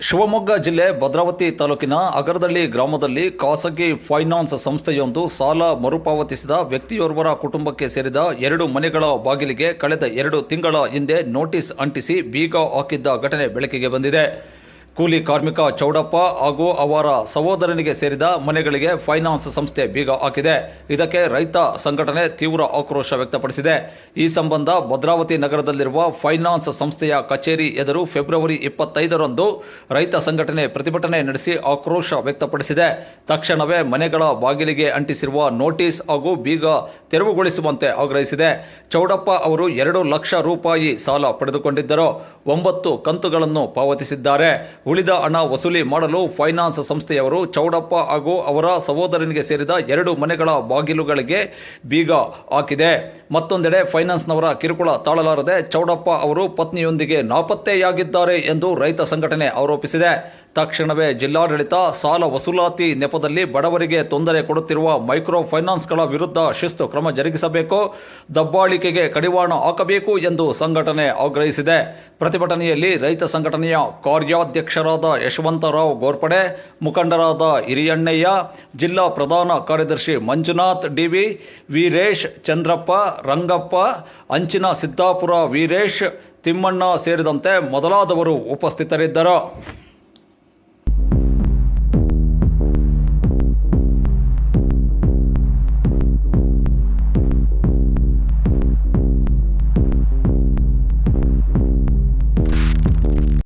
ಶಿವಮೊಗ್ಗ ಜಿಲ್ಲೆ ಭದ್ರಾವತಿ ತಾಲೂಕಿನ ಅಗರದಳ್ಳಿ ಗ್ರಾಮದಲ್ಲಿ ಖಾಸಗಿ ಫೈನಾನ್ಸ್ ಸಂಸ್ಥೆಯೊಂದು ಸಾಲ ಮರುಪಾವತಿಸಿದ ವ್ಯಕ್ತಿಯೋರ್ವರ ಕುಟುಂಬಕ್ಕೆ ಸೇರಿದ ಎರಡು ಮನೆಗಳ ಬಾಗಿಲಿಗೆ ಕಳೆದ ಎರಡು ತಿಂಗಳ ಹಿಂದೆ ನೋಟಿಸ್ ಅಂಟಿಸಿ ಬೀಗ ಹಾಕಿದ್ದ ಘಟನೆ ಬೆಳಕಿಗೆ ಬಂದಿದೆ. ಕೂಲಿ ಕಾರ್ಮಿಕ ಚೌಡಪ್ಪ ಹಾಗೂ ಅವರ ಸಹೋದರನಿಗೆ ಸೇರಿದ ಮನೆಗಳಿಗೆ ಫೈನಾನ್ಸ್ ಸಂಸ್ಥೆ ಬೀಗ ಹಾಕಿದೆ. ಇದಕ್ಕೆ ರೈತ ಸಂಘಟನೆ ತೀವ್ರ ಆಕ್ರೋಶ ವ್ಯಕ್ತಪಡಿಸಿದೆ. ಈ ಸಂಬಂಧ ಭದ್ರಾವತಿ ನಗರದಲ್ಲಿರುವ ಫೈನಾನ್ಸ್ ಸಂಸ್ಥೆಯ ಕಚೇರಿ ಎದುರು ಫೆಬ್ರವರಿ ಇಪ್ಪತ್ತೈದರಂದು ರೈತ ಸಂಘಟನೆ ಪ್ರತಿಭಟನೆ ನಡೆಸಿ ಆಕ್ರೋಶ ವ್ಯಕ್ತಪಡಿಸಿದೆ. ತಕ್ಷಣವೇ ಮನೆಗಳ ಬಾಗಿಲಿಗೆ ಅಂಟಿಸಿರುವ ನೋಟಿಸ್ ಹಾಗೂ ಬೀಗ ತೆರವುಗೊಳಿಸುವಂತೆ ಆಗ್ರಹಿಸಿದೆ. ಚೌಡಪ್ಪ ಅವರು ಎರಡು ಲಕ್ಷ ರೂಪಾಯಿ ಸಾಲ ಪಡೆದುಕೊಂಡಿದ್ದರು. ಒಂಬತ್ತು ಕಂತುಗಳನ್ನು ಪಾವತಿಸಿದ್ದಾರೆ. ಉಳಿದ ಹಣ ವಸೂಲಿ ಮಾಡಲು ಫೈನಾನ್ಸ್ ಸಂಸ್ಥೆಯವರು ಚೌಡಪ್ಪ ಹಾಗೂ ಅವರ ಸಹೋದರನಿಗೆ ಸೇರಿದ ಎರಡು ಮನೆಗಳ ಬಾಗಿಲುಗಳಿಗೆ ಬೀಗ ಹಾಕಿದೆ. ಮತ್ತೊಂದೆಡೆ ಫೈನಾನ್ಸ್ನವರ ಕಿರುಕುಳ ತಾಳಲಾರದೆ ಚೌಡಪ್ಪ ಅವರು ಪತ್ನಿಯೊಂದಿಗೆ ನಾಪತ್ತೆಯಾಗಿದ್ದಾರೆ ಎಂದು ರೈತ ಸಂಘಟನೆ ಆರೋಪಿಸಿದೆ. ತಕ್ಷಣವೇ ಜಿಲ್ಲಾಡಳಿತ ಸಾಲ ವಸೂಲಾತಿ ನೆಪದಲ್ಲಿ ಬಡವರಿಗೆ ತೊಂದರೆ ಕೊಡುತ್ತಿರುವ ಮೈಕ್ರೋ ಫೈನಾನ್ಸ್ಗಳ ವಿರುದ್ಧ ಶಿಸ್ತು ಕ್ರಮ ಜರುಗಿಸಬೇಕು, ದಬ್ಬಾಳಿಕೆಗೆ ಕಡಿವಾಣ ಹಾಕಬೇಕು ಎಂದು ಸಂಘಟನೆ ಆಗ್ರಹಿಸಿದೆ. ಪ್ರತಿಭಟನೆಯಲ್ಲಿ ರೈತ ಸಂಘಟನೆಯ ಕಾರ್ಯಾಧ್ಯಕ್ಷರಾದ ಯಶವಂತರಾವ್ ಗೋರ್ಪಡೆ, ಮುಖಂಡರಾದ ಹಿರಿಯಣ್ಣಯ್ಯ, ಜಿಲ್ಲಾ ಪ್ರಧಾನ ಕಾರ್ಯದರ್ಶಿ ಮಂಜುನಾಥ್ ಡಿವಿ, ವೀರೇಶ್ ಚಂದ್ರಪ್ಪ, ರಂಗಪ್ಪ, ಅಂಚಿನ ಸಿದ್ದಾಪುರ ವೀರೇಶ್, ತಿಮ್ಮಣ್ಣ ಸೇರಿದಂತೆ ಮೊದಲಾದವರು ಉಪಸ್ಥಿತರಿದ್ದರು.